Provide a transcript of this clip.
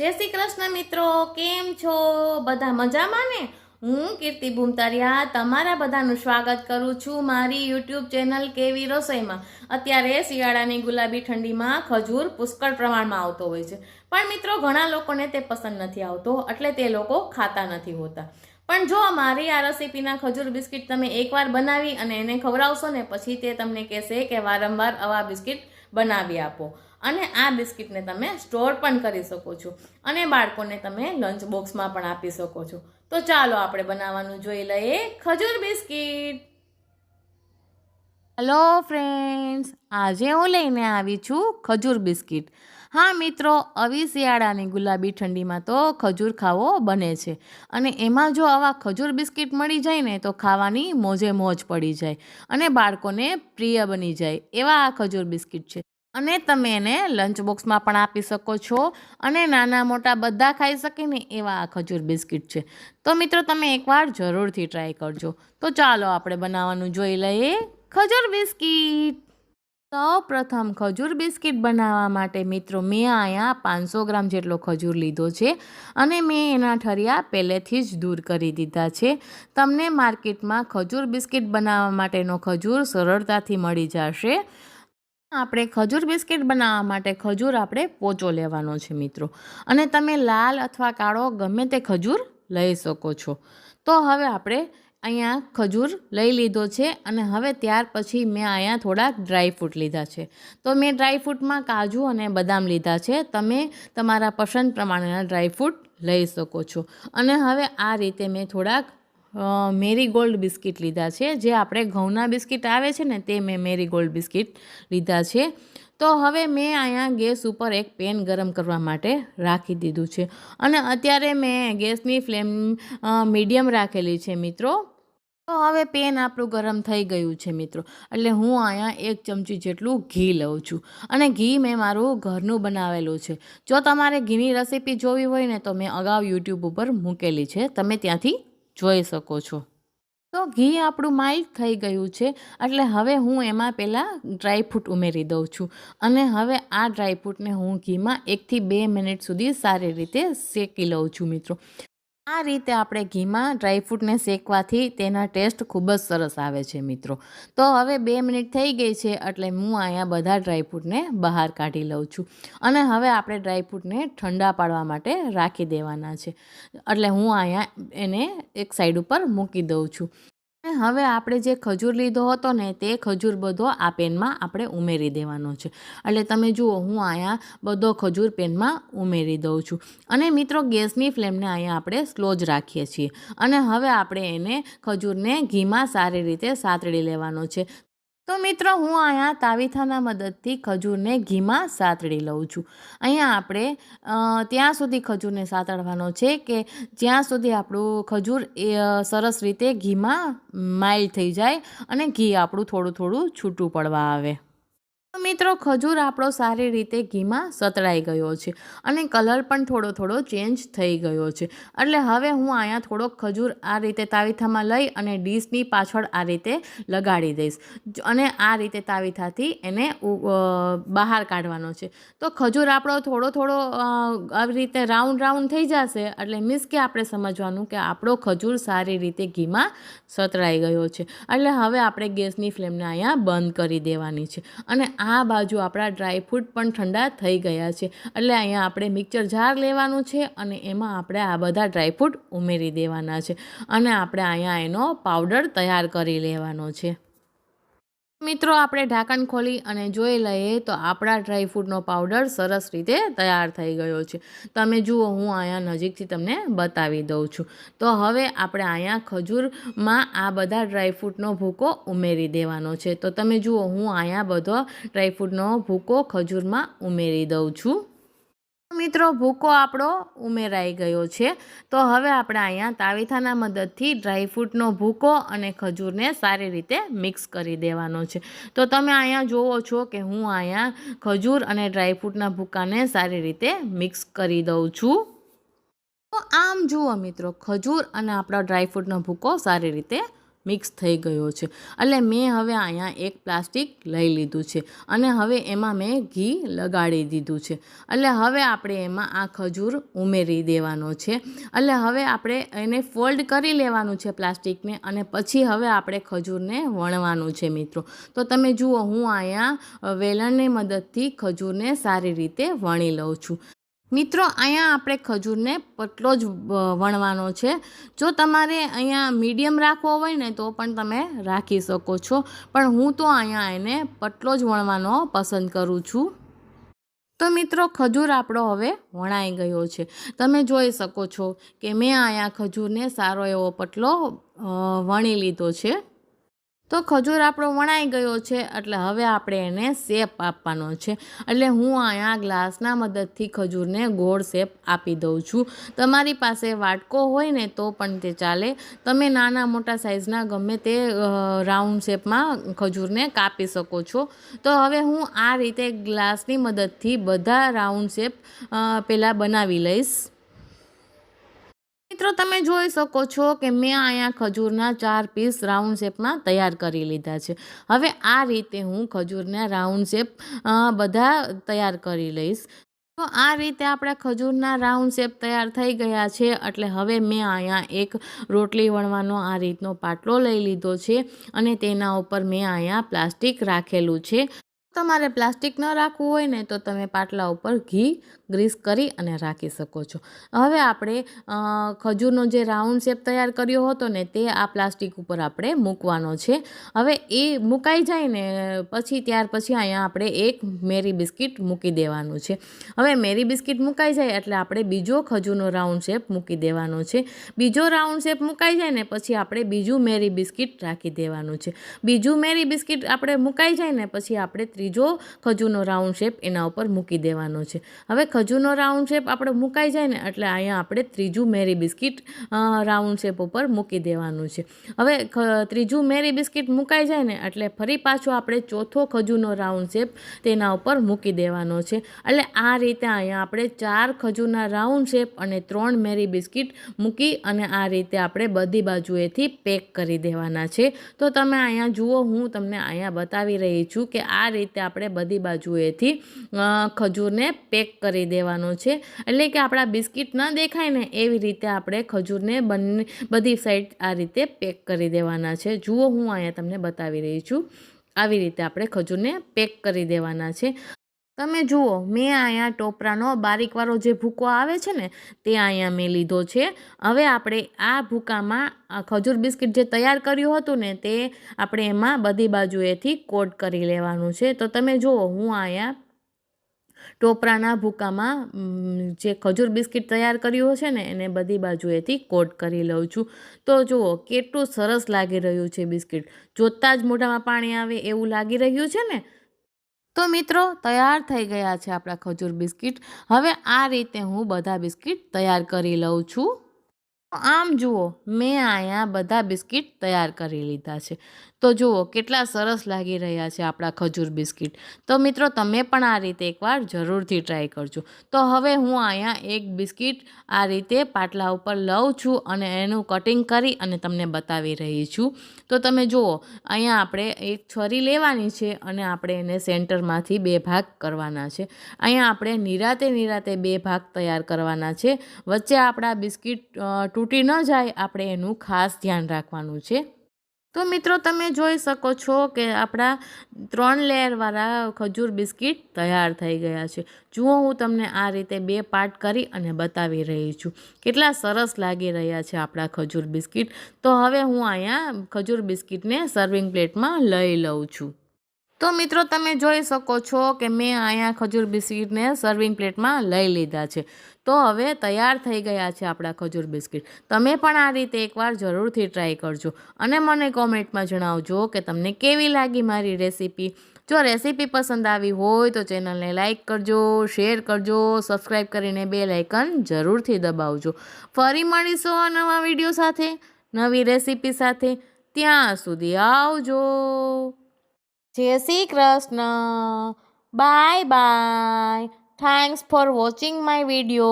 જય શ્રી કૃષ્ણ મિત્રો, કેમ છો? બધા મજામાં ને? હું કીર્તિ ભૂમતારિયા, તમારા બધાનું સ્વાગત કરું છું મારી યુટ્યુબ ચેનલ કેવી રસોઈમાં. અત્યારે શિયાળાની ગુલાબી ઠંડીમાં ખજૂર પુષ્કળ પ્રમાણમાં આવતો હોય છે. પણ મિત્રો, ઘણા લોકોને તે પસંદ નથી આવતો, એટલે તે લોકો ખાતા નથી હોતા. પણ જો મારી આ રેસીપીના ખજૂર બિસ્કિટ તમે એકવાર બનાવી અને એને ખવડાવશો ને, પછી તે તમને કહેશે કે વારંવાર આવા બિસ્કિટ બનાવી આપો. અને આ બિસ્કિટને તમે સ્ટોર પણ કરી શકો છો. અને બાળકોને તમે લંચ બોક્સમાં પણ આપી શકો છો. તો ચાલો આપણે બનાવવાનું જોઈ લઈએ ખજૂર બિસ્કિટ. હેલો ફ્રેન્ડ્સ આજે હું લઈને આવી છું ખજૂર બિસ્કિટ. હા, મિત્રો, આવી શિયાળાની ગુલાબી ઠંડીમાં તો ખજૂર ખાવો બને છે. અને એમાં જો આવા ખજૂર બિસ્કિટ મળી જાય ને, તો ખાવાની મોજે મોજ પડી જાય અને બાળકોને પ્રિય બની જાય એવા આ ખજૂર બિસ્કિટ છે. અને તમે એને લંચ બોક્સમાં પણ આપી શકો છો. અને નાના મોટા બધા ખાઈ શકે ને એવા આ ખજૂર બિસ્કિટ છે. તો મિત્રો, તમે એકવાર જરૂરથી ટ્રાય કરજો. તો ચાલો આપણે બનાવવાનું જોઈ લઈએ ખજૂર બિસ્કિટ. સૌ પ્રથમ ખજૂર બિસ્કિટ બનાવવા માટે મિત્રો, મેં અહીંયા પાંચસો ગ્રામ જેટલો ખજૂર લીધો છે. અને મેં એના ઠરિયા પહેલેથી જ દૂર કરી દીધા છે. તમને માર્કેટમાં ખજૂર બિસ્કિટ બનાવવા માટેનો ખજૂર સરળતાથી મળી જશે. આપણે ખજૂર બિસ્કિટ બનાવવા માટે ખજૂર આપણે પોચો લેવાનો છે, મિત્રો. અને તમે લાલ અથવા કાળો ગમે તે ખજૂર લઈ શકો છો. તો હવે આપણે અહીંયા ખજૂર લઈ લીધો છે અને હવે ત્યાર પછી મેં અહીંયા થોડાક ડ્રાયફ્રૂટ લીધા છે. તો મેં ડ્રાયફ્રૂટમાં કાજુ અને બદામ લીધા છે. તમે તમારા પસંદ પ્રમાણેના ડ્રાયફ્રૂટ લઈ શકો છો. અને હવે આ રીતે મેં થોડાક મેરીગોલ્ડ બિસ્કિટ લીધા છે. જે આપણે ઘઉંના બિસ્કિટ આવે છે ને, તે મેં મેરીગોલ્ડ બિસ્કિટ લીધા છે. તો હવે મેં અહીંયા ગેસ ઉપર એક પેન ગરમ કરવા માટે રાખી દીધું છે. અને અત્યારે મેં ગેસની ફ્લેમ મીડિયમ રાખેલી છે મિત્રો. તો હવે પેન આપણું ગરમ થઈ ગયું છે મિત્રો. એટલે હું અહીંયા એક ચમચી જેટલું ઘી લઉં છું. અને ઘી મેં મારું ઘરનું બનાવેલું છે. જો તમારે ઘીની રેસીપી જોવી હોય ને, તો મેં અગાઉ યુટ્યુબ ઉપર મૂકેલી છે. તમે ત્યાંથી જોઈ શકો છો. તો ઘી આપણું માઇલ્ડ થઈ ગયું છે, એટલે હવે હું એમાં પહેલાં ડ્રાયફ્રૂટ ઉમેરી દઉં છું. અને હવે આ ડ્રાયફ્રૂટને હું ઘીમાં એકથી બે મિનિટ સુધી સારી રીતે શેકી લઉં છું મિત્રો. આ રીતે આપણે ઘીમાં ડ્રાયફ્રૂટને શેકવાથી તેના ટેસ્ટ ખૂબ જ સરસ આવે છે મિત્રો. તો હવે બે મિનિટ થઈ ગઈ છે એટલે હું અહીંયા બધા ડ્રાયફ્રૂટને બહાર કાઢી લઉં છું. અને હવે આપણે ડ્રાયફ્રૂટને ઠંડા પાડવા માટે રાખી દેવાના છે. એટલે હું અહીંયા એને એક સાઈડ ઉપર મૂકી દઉં છું. હવે આપણે જે ખજૂર લીધો હતો ને, તે ખજૂર બધો આ પેનમાં આપણે ઉમેરી દેવાનો છે. એટલે તમે જુઓ, હું અહીંયા બધો ખજૂર પેનમાં ઉમેરી દઉં છું. અને મિત્રો, ગેસની ફ્લેમને અહીંયા આપણે સ્લો જ રાખીએ છીએ. અને હવે આપણે એને ખજૂરને ઘીમાં સારી રીતે સાતળી લેવાનો છે. તો મિત્રો, હું અહીંયા તાવીથાના મદદથી ખજૂરને ઘીમાં સાતળી લઉં છું. અહીંયા આપણે ત્યાં સુધી ખજૂરને સાતળવાનો છે કે જ્યાં સુધી આપણું ખજૂર, એ સરસ રીતે ઘીમાં માઇલ્ડ થઈ જાય અને ઘી આપણું થોડું થોડું છૂટું પડવા આવે. મિત્રો, ખજૂર આપણો સારી રીતે ઘીમાં સતળાઈ ગયો છે અને કલર પણ થોડો થોડો ચેન્જ થઈ ગયો છે. એટલે હવે હું અહીંયા થોડોક ખજૂર આ રીતે તાવીથામાં લઈ અને ડીશની પાછળ આ રીતે લગાડી દઈશ. અને આ રીતે તાવીથાથી એને બહાર કાઢવાનો છે. તો ખજૂર આપણો થોડો થોડો આવી રીતે રાઉન્ડ રાઉન્ડ થઈ જશે, એટલે મીન્સ કે આપણે સમજવાનું કે આપણો ખજૂર સારી રીતે ઘીમાં સતળાઈ ગયો છે. એટલે હવે આપણે ગેસની ફ્લેમને અહીંયા બંધ કરી દેવાની છે. અને આ બાજુ આપણા ડ્રાયફ્રૂટ પણ ઠંડા થઈ ગયા છે. એટલે અહીંયા આપણે મિક્સર જાર લેવાનું છે અને એમાં આપણે આ બધા ડ્રાયફ્રૂટ ઉમેરી દેવાના છે. અને આપણે અહીંયા એનો પાવડર તૈયાર કરી લેવાનો છે. મિત્રો, આપણે ઢાંકણ ખોલી અને જોઈ લઈએ તો આપણા ડ્રાયફ્રૂટનો પાવડર સરસ રીતે તૈયાર થઈ ગયો છે. તમે જુઓ, હું અહીંયા નજીકથી તમને બતાવી દઉં છું. તો હવે આપણે અહીંયા ખજૂરમાં આ બધા ડ્રાયફ્રૂટનો ભૂકો ઉમેરી દેવાનો છે. તો તમે જુઓ, હું અહીંયા બધો ડ્રાયફ્રૂટનો ભૂકો ખજૂરમાં ઉમેરી દઉં છું. મિત્રો, ભૂકો આપણો ઉમેરાઈ ગયો છે. તો હવે આપણે અહીંયા તાવીથાના મદદથી ડ્રાયફ્રૂટનો ભૂકો અને ખજૂરને સારી રીતે મિક્સ કરી દેવાનો છે. તો તમે અહીંયા જુઓ છો કે હું અહીંયા ખજૂર અને ડ્રાયફ્રૂટના ભૂકાને સારી રીતે મિક્સ કરી દઉં છું. તો આમ જુઓ મિત્રો, ખજૂર અને આપણો ડ્રાયફ્રૂટનો ભૂકો સારી રીતે મિક્સ થઈ ગયો છે. એટલે મેં હવે અહીંયા એક પ્લાસ્ટિક લઈ લીધું છે અને હવે એમાં મેં ઘી લગાડી દીધું છે. એટલે હવે આપણે એમાં આ ખજૂર ઉમેરી દેવાનો છે. એટલે હવે આપણે એને ફોલ્ડ કરી લેવાનું છે પ્લાસ્ટિકને અને પછી હવે આપણે ખજૂરને વણવાનું છે મિત્રો. તો તમે જુઓ, હું અહીંયા વેલણની મદદથી ખજૂરને સારી રીતે વણી લઉં છું. મિત્રો, અહીંયા આપણે ખજૂરને પતલો જ વણવાનો છે. જો તમારે અહીંયા મીડિયમ રાખવો હોય ને, તો પણ તમે રાખી શકો છો. પણ હું તો અહીંયા એને પતલો જ વણવાનો પસંદ કરું છું. તો મિત્રો, ખજૂર આપણો હવે વણાઈ ગયો છે. તમે જોઈ શકો છો કે મેં અહીંયા ખજૂરને સારો એવો પતલો વણી લીધો છે. તો ખજૂર આપણો વણાઈ ગયો છે, એટલે હવે આપણે એને શેપ આપવાનો છે. એટલે હું અહીંયા ગ્લાસના મદદથી ખજૂરને ગોળ શેપ આપી દઉં છું. તમારી પાસે વાટકો હોય ને તો પણ તે ચાલે. તમે નાના મોટા સાઇઝના ગમે તે રાઉન્ડ શેપમાં ખજૂરને કાપી શકો છો. તો હવે હું આ રીતે ગ્લાસની મદદથી બધા રાઉન્ડ શેપ પહેલાં બનાવી લઈશ. મિત્રો, તમે જોઈ શકો છો કે મેં અહીંયા ખજૂરના ચાર પીસ રાઉન્ડ શેપમાં તૈયાર કરી લીધા છે. હવે આ રીતે હું ખજૂરના રાઉન્ડ શેપ બધા તૈયાર કરી લઈશ. તો આ રીતે આપણા ખજૂરના રાઉન્ડ શેપ તૈયાર થઈ ગયા છે, એટલે હવે મેં અહીંયા એક રોટલી વણવાનો આ રીતનો પાટલો લઈ લીધો છે અને તેના ઉપર મેં અહીંયા પ્લાસ્ટિક રાખેલું છે. તમારે પ્લાસ્ટિક ન રાખવું હોય ને તો તમે પાટલા ઉપર ઘી ગ્રીસ કરી અને રાખી શકો છો. હવે આપણે ખજૂરનો જે રાઉન્ડ શેપ તૈયાર કર્યો હતો ને તે આ પ્લાસ્ટિક ઉપર આપણે મૂકવાનો છે. હવે એ મુકાઈ જાય ને પછી ત્યાર પછી અહીંયા આપણે એક મેરી બિસ્કિટ મૂકી દેવાનું છે. હવે મેરી બિસ્કિટ મુકાઈ જાય એટલે આપણે બીજો ખજૂરનો રાઉન્ડ શેપ મૂકી દેવાનો છે. બીજો રાઉન્ડ શેપ મુકાઈ જાય ને પછી આપણે બીજું મેરી બિસ્કિટ રાખી દેવાનું છે. બીજું મેરી બિસ્કિટ આપણે મુકાઈ જાય ને પછી આપણે ત્રીજો ખજૂરનો રાઉન્ડ શેપ એના ઉપર મૂકી દેવાનો છે. હવે ખજૂરનો રાઉન્ડ શેપ આપણે મુકાઈ જાય ને એટલે અહીંયા આપણે ત્રીજું મેરી બિસ્કિટ રાઉન્ડ શેપ ઉપર મૂકી દેવાનું છે. હવે ત્રીજું મેરી બિસ્કિટ મુકાઈ જાય ને એટલે ફરી પાછો આપણે ચોથો ખજૂરનો રાઉન્ડ શેપ તેના ઉપર મૂકી દેવાનો છે. એટલે આ રીતે અહીંયા આપણે ચાર ખજૂરના રાઉન્ડ શેપ અને ત્રણ મેરી બિસ્કિટ મૂકી અને આ રીતે આપણે બધી બાજુએથી પેક કરી દેવાના છે. તો તમે અહીંયા જુઓ, હું તમને અહીંયા બતાવી રહી છું કે આ રીતે રીતે આપણે બધી બાજુએથી ખજૂરને પેક કરી દેવાનો છે. એટલે કે આપણા બિસ્કિટ ન દેખાય ને એવી રીતે આપણે ખજૂરને બંને બધી સાઈડ આ રીતે પેક કરી દેવાના છે. જુઓ હું અહીંયા તમને બતાવી રહી છું. આવી રીતે આપણે ખજૂરને પેક કરી દેવાના છે. તમે જુઓ, મેં અહીંયા ટોપરાનો બારીકવાળો જે ભૂકો આવે છે ને, તે અહીંયા મેં લીધો છે. હવે આપણે આ ભૂકામાં ખજૂર બિસ્કિટ જે તૈયાર કર્યું હતું ને, તે આપણે એમાં બધી બાજુએથી કોટ કરી લેવાનું છે. તો તમે જુઓ, હું અહીંયા ટોપરાના ભૂકામાં જે ખજૂર બિસ્કિટ તૈયાર કર્યું છે ને, એને બધી બાજુએથી કોટ કરી લઉં છું. તો જુઓ, કેટલું સરસ લાગી રહ્યું છે બિસ્કિટ. જોતાં જ મોઢામાં પાણી આવે એવું લાગી રહ્યું છે ને તો મિત્રો, તૈયાર થઈ ગયા છે આપણા ખજૂર બિસ્કિટ. હવે આ રીતે હું બધા બિસ્કિટ તૈયાર કરી લઉં છું. આમ જુઓ, મેં અહીંયા બધા બિસ્કિટ તૈયાર કરી લીધા છે. તો જુઓ, કેટલા સરસ લાગી રહ્યા છે આપણા ખજૂર બિસ્કિટ. તો મિત્રો, તમે પણ આ રીતે એકવાર જરૂરથી ટ્રાય કરજો. તો હવે હું અહીંયા એક બિસ્કિટ આ રીતે પાટલા ઉપર લઉં છું અને એનું કટિંગ કરી અને તમને બતાવી રહી છું. તો તમે જુઓ, અહીંયા આપણે એક છરી લેવાની છે અને આપણે એને સેન્ટરમાંથી બે ભાગ કરવાના છે. અહીંયા આપણે નિરાતે નિરાતે બે ભાગ તૈયાર કરવાના છે. વચ્ચે આપણા બિસ્કિટ તૂટી ન જાય, આપણે એનું ખાસ ધ્યાન રાખવાનું છે. તો મિત્રો, તમે જોઈ શકો છો કે આપણા ત્રણ લેયરવાળા ખજૂર બિસ્કિટ તૈયાર થઈ ગયા છે. જુઓ, હું તમને આ રીતે બે પાર્ટ કરી અને બતાવી રહી છું. કેટલા સરસ લાગી રહ્યા છે આપણા ખજૂર બિસ્કિટ. તો હવે હું અહીંયા ખજૂર બિસ્કિટને સર્વિંગ પ્લેટમાં લઈ લઉં છું. તો મિત્રો તમે જોઈ શકો છો કે મેં અહીંયા ખજૂર બિસ્કિટને સર્વિંગ પ્લેટમાં લઈ લીધા છે. તો હવે તૈયાર થઈ ગયા છે આપણા ખજૂર બિસ્કિટ. તમે પણ આ રીતે એકવાર જરૂરથી ટ્રાય કરજો. અને મને કોમેન્ટમાં જણાવજો કે તમને કેવી લાગી મારી રેસીપી જો રેસીપી પસંદ આવી હોય તો ચેનલને લાઇક કરજો શેર કરજો સબસ્ક્રાઈબ કરીને બે લાઇકન જરૂરથી દબાવજો. ફરી મળીશું નવા વીડિયો સાથે, નવી રેસીપી સાથે. ત્યાં સુધી આવજો. જય Shri Krishna. Bye bye thanks for watching my video